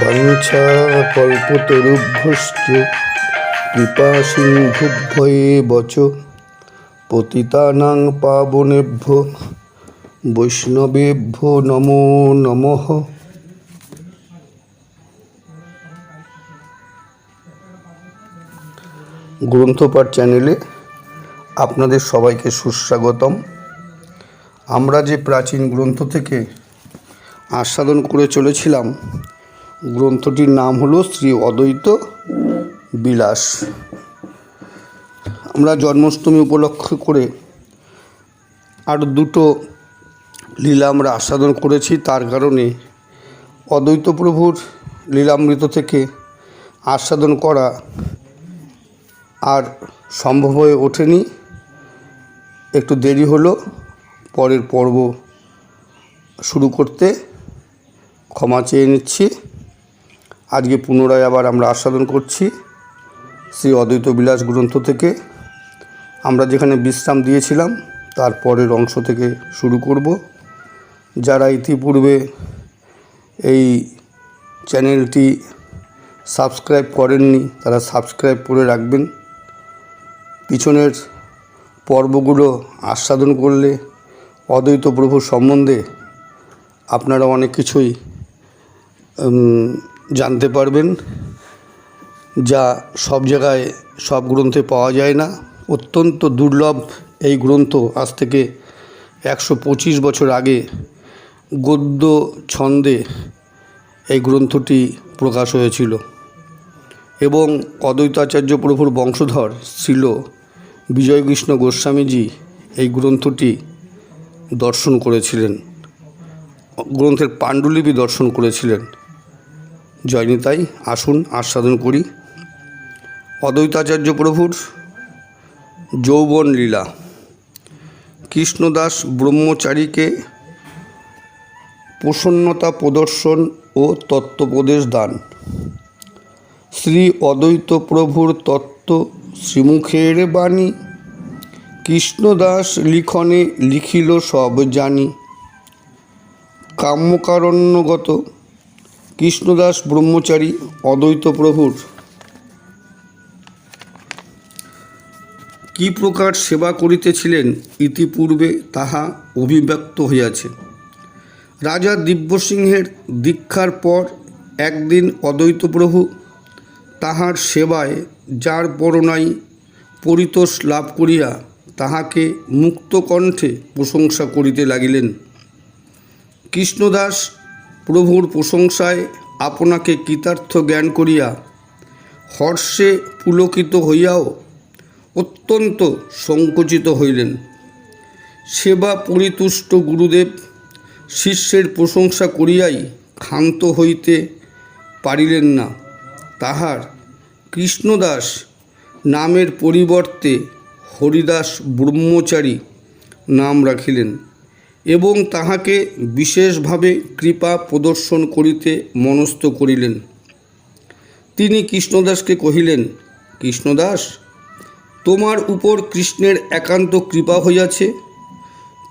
বাঞ্ছা কল্পতরুভ্যশ্চ কৃপা বচ। পতিতানাং পাবনেভ্য, বৈষ্ণবেভ্য নমো নমঃ। গ্রন্থপাঠ চ্যানেলে আপনাদের সবাইকে সুস্বাগতম। আমরা যে প্রাচীন গ্রন্থ থেকে আস্বাদন করে চলেছিলাম গ্রন্থটির নাম হলো শ্রী অদ্বৈত বিলাস। আমরা জন্মাষ্টমী উপলক্ষ করে আর দুটো লীলা আমরা আস্বাদন করেছি। তার কারণে অদ্বৈত প্রভুর লীলামৃত থেকে আস্বাদন করা আর সম্ভব হয়ে ওঠেনি। একটু দেরি হলো, পরের পর্ব শুরু করতে ক্ষমা চেয়ে নিচ্ছি। আজকে পুনরায় আবার আমরা আস্বাদন করছি শ্রী অদ্বৈত বিলাস গ্রন্থ থেকে। আমরা যেখানে বিশ্রাম দিয়েছিলাম, তার পরের অংশ থেকে শুরু করব। যারা ইতিপূর্বে এই চ্যানেলটি সাবস্ক্রাইব করেননি, তারা সাবস্ক্রাইব করে রাখবেন। পিছনের পর্বগুলো আস্বাদন করলে অদ্বৈত প্রভুর সম্বন্ধে আপনারা অনেক কিছুই জানতে পারবেন যা সব জায়গায় সব গ্রন্থে পাওয়া যায় না। অত্যন্ত দুর্লভ এই গ্রন্থ আজ থেকে একশো পঁচিশ বছর আগে গদ্য ছন্দে এই গ্রন্থটি প্রকাশ হয়েছিল এবং অদ্বৈতাচার্য প্রভুর বংশধর ছিল বিজয়কৃষ্ণ গোস্বামীজি এই গ্রন্থটি দর্শন করেছিলেন, গ্রন্থের পাণ্ডুলিপি দর্শন করেছিলেন। জয়নিতাই আসুন আস্বাদন করি। অদ্বৈতাচার্য প্রভুর যৌবন লীলা কৃষ্ণদাস ব্রহ্মচারীকে প্রসন্নতা প্রদর্শন ও তত্ত্বোপদেশ দান। শ্রী অদ্বৈত প্রভুর তত্ত্ব শ্রীমুখের বাণী। কৃষ্ণদাস লিখনে লিখিল সব জানি। কাম্যকারণ্যগত কৃষ্ণদাস ব্রহ্মচারী অদ্বৈত প্রভুর। কি প্রকার সেবা করিতেছিলেন ইতিপূর্বে তাহা অভিব্যক্ত হইয়াছে। রাজা দিব্যসিংহের দীক্ষার পর একদিন অদ্বৈত প্রভু তাহার সেবায় যার পরনাই পরিতোষ লাভ করিয়া তাহাকে মুক্ত কণ্ঠে প্রশংসা করিতে লাগিলেন। কৃষ্ণদাস প্রভুর প্রশংসায় আপনাকে কৃতার্থ জ্ঞান করিয়া হর্ষে পুলকিত হইয়াও অত্যন্ত সংকুচিত হইলেন। সেবা পরিতুষ্ট গুরুদেব শিষ্যের প্রশংসা করিয়াই ক্ষান্ত হইতে পারিলেন না। তাহার কৃষ্ণদাস নামের পরিবর্তে হরিদাস ব্রহ্মচারী নাম রাখিলেন। এবং তাহাকে বিশেষভাবে কৃপা প্রদর্শন করিতে মনস্থ করিলেন। তিনি কৃষ্ণদাসকে কহিলেন, কৃষ্ণদাস, তোমার উপর কৃষ্ণের একান্ত কৃপা হইয়াছে।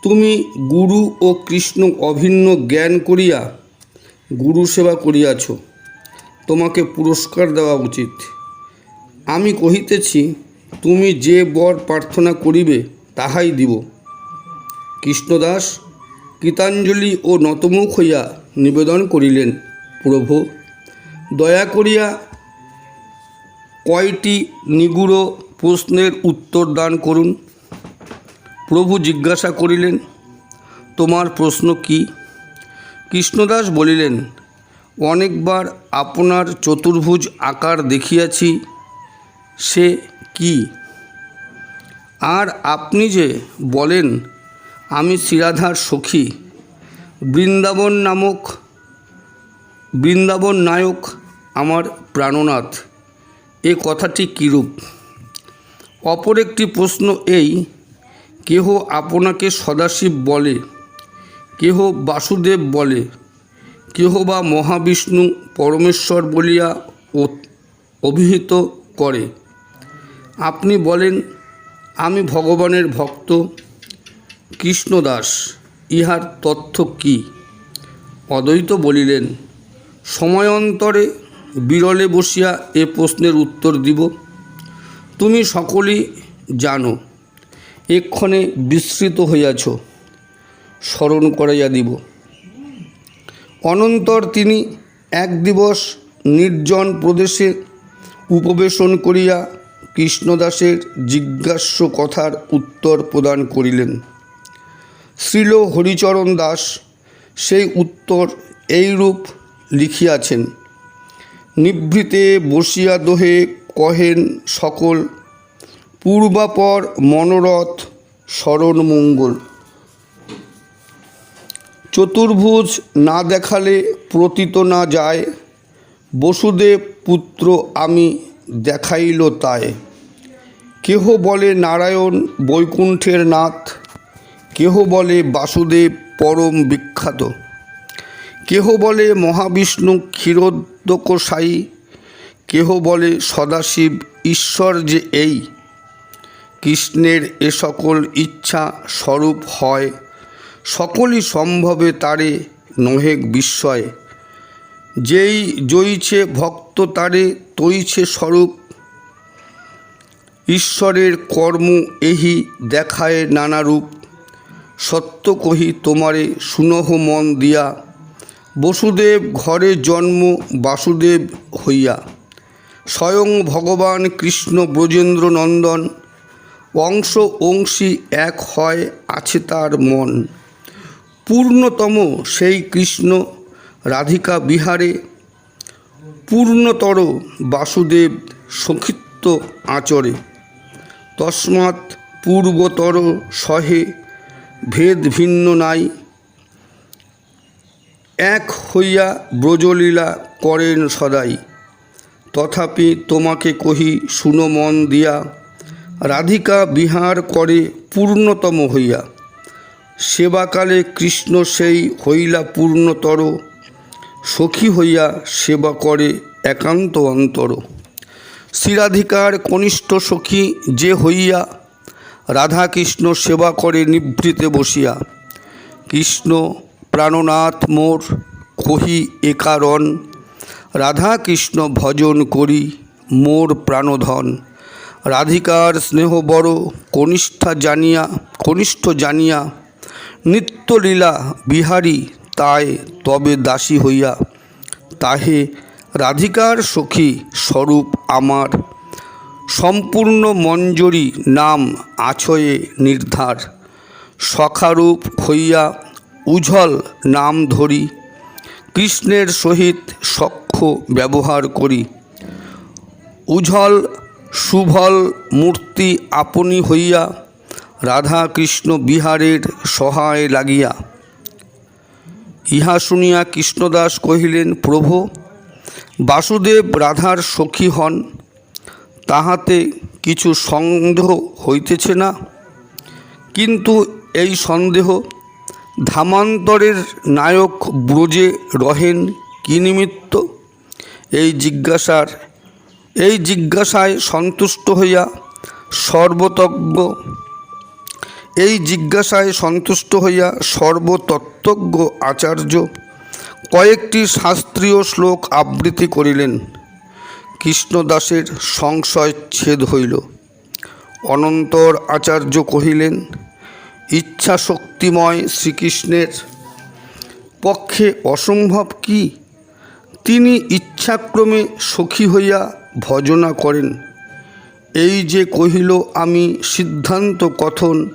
তুমি গুরু ও কৃষ্ণ অভিন্ন জ্ঞান করিয়া গুরু সেবা করিয়াছ। তোমাকে পুরস্কার দেওয়া উচিত। আমি কহিতেছি, তুমি যে বর প্রার্থনা করিবে, তাহাই দিব। কৃষ্ণদাস কৃতাঞ্জলি ও নতমুখ হইয়া নিবেদন করিলেন, প্রভু। দয়া করিয়া কয়টি নিগুড় প্রশ্নের উত্তর দান করুন। প্রভু জিজ্ঞাসা করিলেন, তোমার প্রশ্ন কি? কৃষ্ণদাস বলিলেন, অনেকবার আপনার চতুর্ভুজ আকার দেখিয়াছি, সে কি? আর আপনি যে বলেন আমি শ্রীরাধার সখী। বৃন্দাবন নামক, বৃন্দাবন নায়ক আমার প্রাণনাথ। এ কথাটি কীরূপ অপর একটি প্রশ্ন এই, কেহ আপনাকে সদাশিব বলে? কেহ বাসুদেব বলে? কেহ বা মহাবিষ্ণু পরমেশ্বর বলিয়া অভিহিত করে? আপনি বলেন, আমি ভগবানের ভক্ত। কৃষ্ণদাস, ইহার তথ্য কি? অদ্বৈত বলিলেন, সময়ান্তরে বিরলে বসিয়া এ প্রশ্নের উত্তর দিব। তুমি সকলেই জানো, এক্ষণে বিস্মৃত হইয়াছ। স্মরণ করাইয়া দিব। অনন্তর তিনি এক দিবস নির্জন প্রদেশে উপবেশন করিয়া কৃষ্ণদাসের জিজ্ঞাস্য কথার উত্তর প্রদান করিলেন। শ্রীল হরিচরণ দাস সেই উত্তর এইরূপ লিখিয়াছেন, নিভৃতে বসিয়া দোহে কহেন সকল, পূর্বাপর মনোরথ স্মরণ মঙ্গল। চতুর্ভুজ না দেখালে প্রতীত না যায়, বসুদেব পুত্র আমি দেখাইল তাই। কেহ বলে নারায়ণ বৈকুণ্ঠের নাথ কেহ বলে বাসুদেব পরম বিখ্যাত। কেহ বলে মহাবিষ্ণু ক্ষীরোদ্যকশায়ী কেহ বলে সদাশিব ঈশ্বর যে এই। কৃষ্ণের এ সকল ইচ্ছা স্বরূপ হয়। সকলই সম্ভবে তারে নহেক বিস্ময়। যেই জয়ীছে ভক্ত তারে তৈছে স্বরূপ। ঈশ্বরের কর্ম এহি দেখায় নানা রূপ সত্য কহি তোমারে সুনহ মন দিয়া। বসুদেব ঘরে জন্ম, বাসুদেব হইয়া। স্বয়ং ভগবান কৃষ্ণ ব্রজেন্দ্র নন্দন, অংশ অংশী এক হয় আছে তার মন। পূর্ণতম সেই কৃষ্ণ রাধিকা বিহারে। পূর্ণতর বাসুদেব সখিত্ব আচরে। তস্মাৎ পূর্বতর সহে ভেদ ভিন্ন নাই। এক হইয়া ব্রজলীলা করেন সদাই। তথাপি তোমাকে কহি শুনো মন দিয়া, রাধিকা বিহার করে পূর্ণতম হইয়া। সেবাকালে কৃষ্ণ সেই হইলা পূর্ণতর, সখী হইয়া সেবা করে একান্ত অন্তর। শ্রীরাধিকার কনিষ্ঠ সখী যে হইয়া রাধাকৃষ্ণ সেবা করে নিভৃতে বসিয়া। কৃষ্ণ, প্রাণনাথ মোর, কহি একারণ। রাধা কৃষ্ণ ভজন করি মোর প্রাণধন। রাধিকার স্নেহ বড়, কনিষ্ঠা জানিয়া, কনিষ্ঠ জানিয়া, নিত্যলীলা বিহারী তাই তবে দাসী হইয়া। তাহে রাধিকার সখী স্বরূপ আমার। সম্পূর্ণ মঞ্জরি নাম আছয়ে নির্ধার। সখারূপ হইয়া উজ্জ্বল নাম ধরি, কৃষ্ণের সহিত সখ্য ব্যবহার করি। উজ্জ্বল সুভল মূর্তি আপনি হইয়া রাধা কৃষ্ণ বিহারের সহায় লাগিয়া। ইহা শুনিয়া কৃষ্ণদাস কহিলেন, প্রভু, বাসুদেব রাধার সখী হন। তাহাতে কিছু সন্দেহ হইতেছে না। কিন্তু এই সন্দেহ ধামান্তরের নায়ক ব্রজে রহেন কি নিমিত্ত? এই জিজ্ঞাসার, এই জিজ্ঞাসায় সন্তুষ্ট হইয়া সর্বতজ্ঞ, এই জিজ্ঞাসায় সন্তুষ্ট হইয়া সর্বতত্ত্বজ্ঞ আচার্য কয়েকটি শাস্ত্রীয় শ্লোক আবৃত্তি করিলেন। কৃষ্ণদাসের সংশয় ছেদ হইল। অনন্তর আচার্য কহিলেন ইচ্ছা শক্তিময় শ্রীকৃষ্ণের পক্ষে অসম্ভব কি? তিনি ইচ্ছাক্রমে সখী হইয়া ভজনা করেন। এই যে কহিল আমি সিদ্ধান্ত কথন,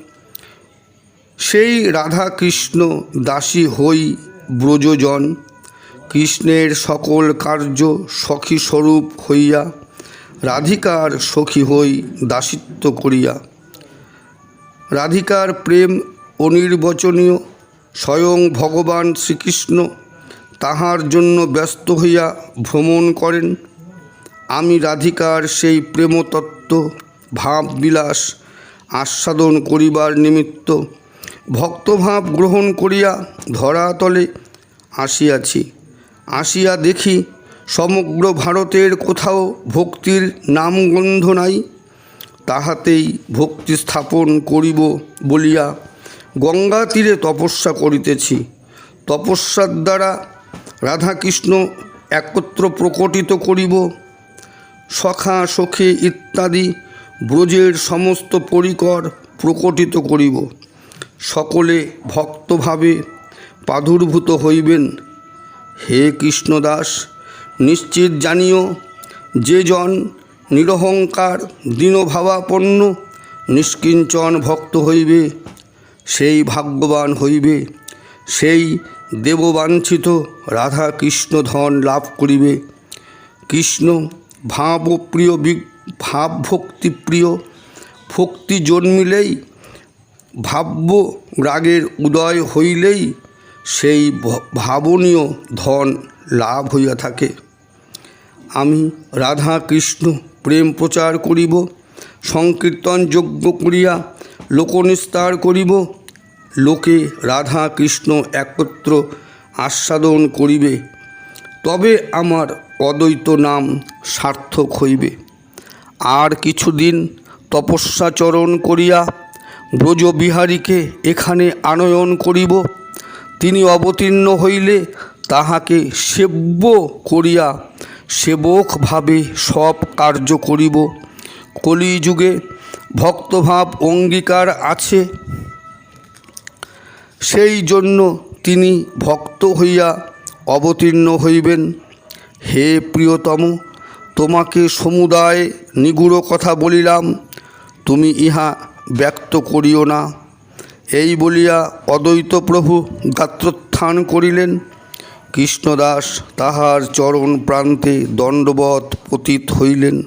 সেই রাধা কৃষ্ণ দাসী হই ব্রজজন। কৃষ্ণের সকল কার্য সখী স্বরূপ হইয়া, রাধিকার সখী হই দাসিত্ব করিয়া। রাধিকার প্রেম অনির্বচনীয়, স্বয়ং ভগবান শ্রীকৃষ্ণ তাহার জন্য ব্যস্ত হইয়া ভ্রমণ করেন। আমি রাধিকার সেই প্রেমতত্ত্ব, ভাববিলাস আস্বাদন করিবার নিমিত্ত ভক্তভাব গ্রহণ করিয়া ধরাতলে আসিয়াছি। আসিয়া দেখি সমগ্র ভারতের কোথাও ভক্তির নামগন্ধ নাই। তাহাতেই ভক্তি স্থাপন করিব বলিয়া গঙ্গা তীরে তপস্যা করিতেছি। তপস্যার দ্বারা রাধাকৃষ্ণ একত্র প্রকটিত করিব। সখা, সখী ইত্যাদি ব্রজের সমস্ত পরিকর প্রকটিত করিব। সকলে ভক্তভাবে প্রাদুর্ভূত হইবেন। হে কৃষ্ণদাস, নিশ্চিত জানিও, যে জন নিরহংকার, দীনভাবাপন্ন, নিষ্কিঞ্চন ভক্ত হইবে, সেই ভাগ্যবান হইবে, সেই দেববাঞ্ছিত রাধা কৃষ্ণ ধন লাভ করিবে। কৃষ্ণ, ভাবপ্রিয় ভাব ভক্তিপ্রিয় ভক্তি জন্মিলেই ভাব্য রাগের উদয় হইলেই সেই ভাবনীয় ধন লাভ হইয়া থাকে। আমি রাধা কৃষ্ণ, প্রেম প্রচার করিব, সংকীর্তন যজ্ঞ করিয়া লোকনিস্তার করিব, লোকে রাধা কৃষ্ণ একত্র আস্বাদন করিবে, তবে আমার অদ্বৈত নাম সার্থক হইবে। আর কিছুদিন তপস্যাচরণ করিয়া ব্রজবিহারীকে এখানে আনয়ন করিব তিনি অবতীর্ণ হইলে তাহাকে সেব্য করিয়া সেবকভাবে সব কার্য করিব। কলিযুগে ভক্তভাব অঙ্গীকার আছে। সেই জন্য তিনি ভক্ত হইয়া অবতীর্ণ হইবেন। হে প্রিয়তম, তোমাকে সমুদায় নিগুড় কথা বলিলাম। তুমি ইহা ব্যক্ত করিও না। এই বলিয়া অদ্বৈত প্রভু গাত্রোত্থান করিলেন। কৃষ্ণদাস তাহার চরণ প্রান্তে দণ্ডবৎ পতিত হইলেন।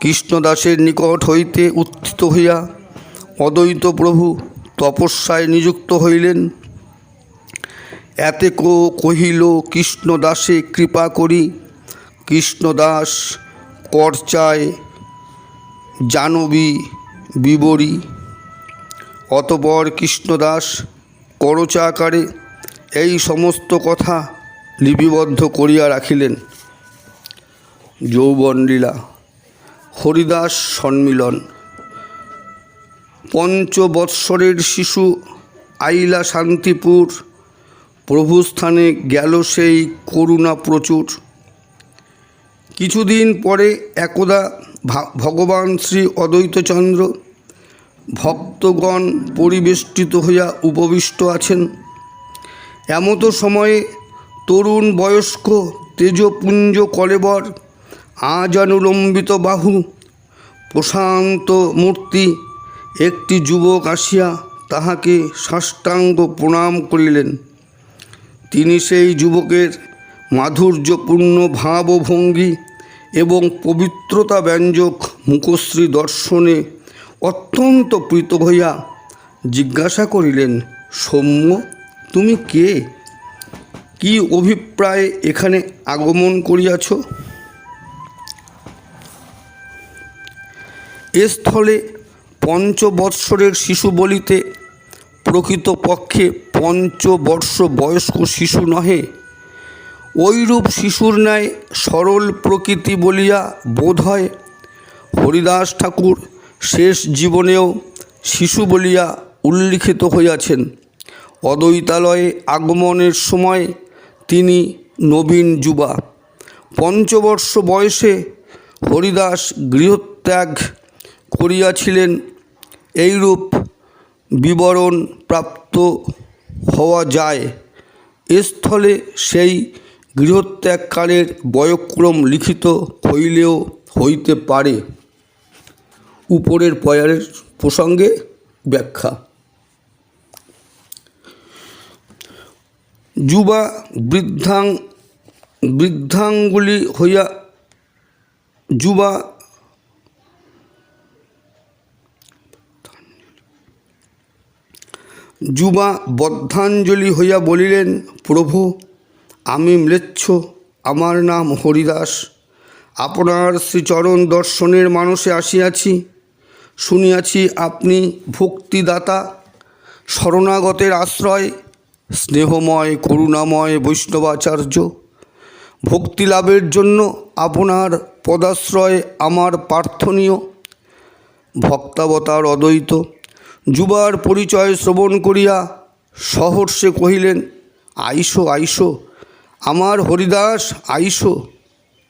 কৃষ্ণদাসের নিকট হইতে উত্থিত হইয়া অদ্বৈত প্রভু তপস্যায় নিযুক্ত হইলেন। এতে কহিল, কৃষ্ণদাসে কৃপা করি। কৃষ্ণদাস করচায় জানবী বিবরী। অতপর কৃষ্ণদাস করচাকারে এই সমস্ত কথা লিপিবদ্ধ করিয়া রাখিলেন। যৌবনলীলা, হরিদাস সম্মিলন পঞ্চবৎসরের শিশু আইলা শান্তিপুর, প্রভুস্থানে গেল সেই করুণা প্রচুর। কিছুদিন পরে একদা ভগবান শ্রী অদ্বৈতচন্দ্র ভক্তগণ পরিবেষ্টিত হইয়া উপবিষ্ট আছেন। এমতো সময়ে তরুণ বয়স্ক তেজপুঞ্জ কলেবর আজানুলম্বিত বাহু, প্রশান্ত মূর্তি, একটি যুবক আসিয়া তাহাকে সাষ্টাঙ্গ প্রণাম করিলেন। তিনি সেই যুবকের মাধুর্যপূর্ণ ভাবভঙ্গি এবং পবিত্রতা ব্যঞ্জক মুখশ্রী দর্শনে অত্যন্ত প্রীত হইয়া জিজ্ঞাসা করিলেন, সৌম্য, তুমি কে? কি অভিপ্রায়ে এখানে আগমন করিয়াছ? এ স্থলে পঞ্চবৎসরের শিশু বলিতে প্রকৃতপক্ষে পঞ্চবর্ষ বয়স্ক শিশু নহে। ঐরূপ শিশুর ন্যায় সরল প্রকৃতি বলিয়া বোধ হয় হরিদাস ঠাকুর শেষ জীবনেও শিশু বলিয়া উল্লিখিত হইয়াছেন। অদ্বৈতালয়ে আগমনের সময় তিনি নবীন যুবা। পঞ্চবর্ষ বয়সে হরিদাস গৃহত্যাগ করিয়াছিলেন, এইরূপ বিবরণ প্রাপ্ত হওয়া যায়। এ স্থলে সেই গৃহত্যাগকালের বয়ক্রম লিখিত হইলেও হইতে পারে। উপরের পয়ারের প্রসঙ্গে ব্যাখ্যা। যুবা বৃদ্ধাং বৃদ্ধাঙ্গুলি হইয়া যুবা যুবা বদ্ধাঞ্জলি হইয়া বলিলেন, প্রভু, আমি ম্লেচ্ছ, আমার নাম হরিদাস। আপনার শ্রীচরণ দর্শনের মানসে আসিয়াছি। শুনিয়াছি আপনি ভক্তিদাতা, শরণাগতের আশ্রয়, স্নেহময়, করুণাময় বৈষ্ণবাচার্য। ভক্তি লাভের জন্য আপনার পদাশ্রয় আমার প্রার্থনীয়। ভক্তাবতার অদ্বৈত, যুবার পরিচয় শ্রবণ করিয়া সহর্ষে কহিলেন, আইসো আইসো, আমার হরিদাস, আইসো,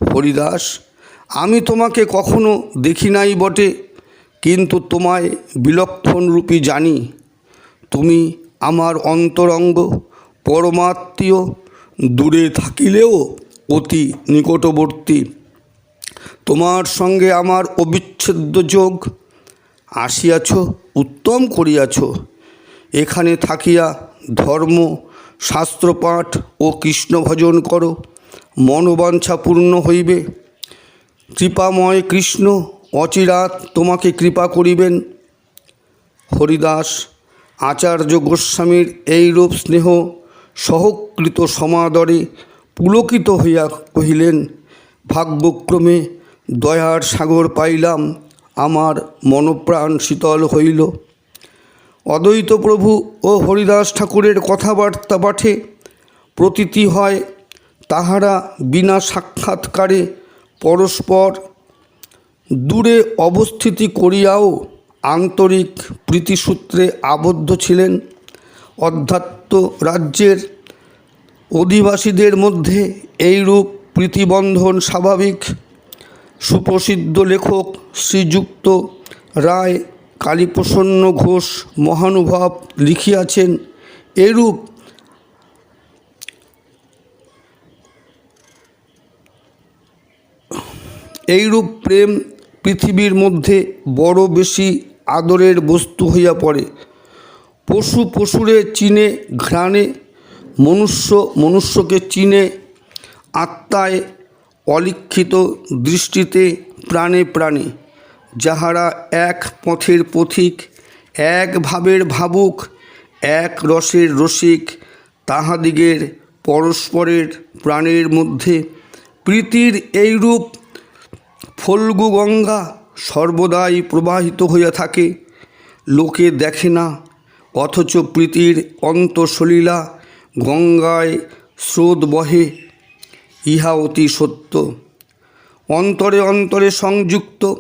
হরিদাস, আমি তোমাকে কখনো দেখি নাই বটে। কিন্তু তোমায় বিলক্ষণ রূপী জানি, তুমি আমার অন্তরঙ্গ, পরমাত্মীয়, দূরে থাকিলেও অতি নিকটবর্তী। তোমার সঙ্গে আমার অবিচ্ছেদ্য যোগ আসিয়াছ, উত্তম করিয়াছ। এখানে থাকিয়া ধর্ম, শাস্ত্রপাঠ ও কৃষ্ণ ভজন করো মনোবাঞ্ছা পূর্ণ হইবে। কৃপাময় কৃষ্ণ অচিরাত তোমাকে কৃপা করিবেন। হরিদাস, আচার্য গোস্বামীর এইরূপ স্নেহ সহকৃত সমাদরে পুলকিত হইয়া কহিলেন, ভাগ্যক্রমে দয়ার সাগর পাইলাম, আমার মনপ্রাণ শীতল হইল। অদ্বৈত প্রভু ও হরিদাস ঠাকুরের কথাবার্তা পাঠে প্রতীতি হয় তাহারা বিনা সাক্ষাৎকারে পরস্পর দূরে অবস্থিতি করিয়াও আন্তরিক প্রীতিসূত্রে আবদ্ধ ছিলেন। অধ্যাত্ম রাজ্যের অধিবাসীদের মধ্যে এইরূপ প্রীতিবন্ধন স্বাভাবিক। সুপ্রসিদ্ধ লেখক শ্রীযুক্ত রায় কালীপ্রসন্ন ঘোষ মহানুভব লিখিয়াছেন এরূপ এইরূপ প্রেম পৃথিবীর মধ্যে বড় বেশি আদরের বস্তু হইয়া পড়ে। পশু পশুরে চিনে ঘ্রাণে, মনুষ্য মনুষ্যকে চিনে আত্মায় অলিখিত দৃষ্টিতে প্রাণে প্রাণে। যাহারা এক পথের পথিক, এক ভাবের ভাবুক, এক রসের রসিক, তাহাদিগের পরস্পরের প্রাণের মধ্যে প্রীতির এইরূপ ফল্গু গঙ্গা সর্বদাই প্রবাহিত হইয়া থাকে। লোকে দেখে না, অথচ প্রীতির অন্তঃসলীলা গঙ্গায় স্রোত বহে, ইহা অতি সত্য। অন্তরে অন্তরে সংযুক্ত,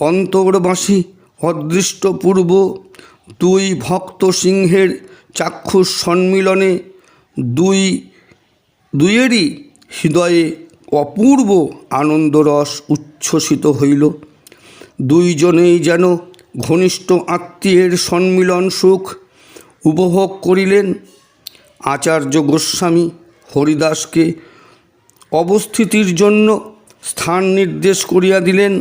অন্তর্বাসী অদৃষ্ট পূর্ব দুই ভক্ত সিংহের চাক্ষুষ সম্মিলনে দুই, দুইয়েরই হৃদয়ে অপূর্ব আনন্দরস উচ্ছ্বসিত হইল। দুইজনেই যেন ঘনিষ্ঠ আত্মীয়ের সম্মিলন সুখ উপভোগ করিলেন। আচার্য গোস্বামী হরিদাসকে অবস্থিতির জন্য স্থান নির্দেশ করিয়া দিলেন।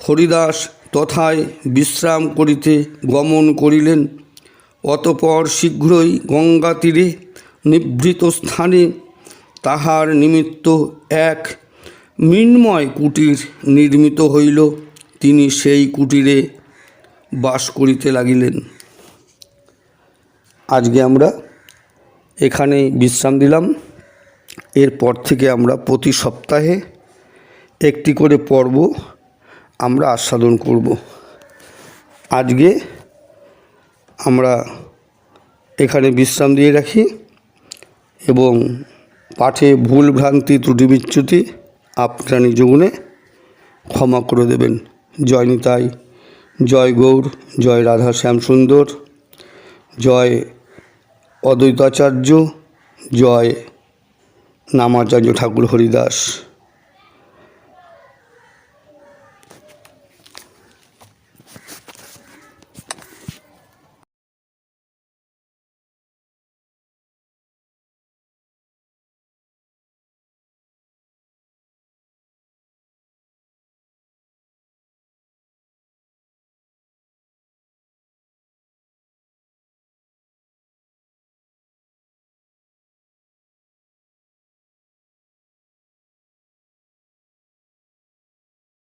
হরিদাস তথায় বিশ্রাম করিতে গমন করিলেন। অতপর শীঘ্রই গঙ্গা তীরে নিভৃত স্থানে তাহার নিমিত্ত এক মৃন্ময় কুটির নির্মিত হইল। তিনি সেই কুটিরে বাস করিতে লাগিলেন। আজকে আমরা এখানে বিশ্রাম দিলাম। এরপর থেকে আমরা প্রতি সপ্তাহে একটি করে পর্ব আমরা আস্বাদন করব। আজকে আমরা এখানে বিশ্রাম দিয়ে রাখি এবং পাঠে ভুল ভ্রান্তি, ত্রুটি বিচ্যুতি আপনারা নিজ ক্ষমা করে দেবেন। জয় নিতাই, জয় গৌর, জয় রাধা শ্যামসুন্দর, জয় অদ্বৈতাচার্য, জয় নামাচার্য ঠাকুর হরিদাস।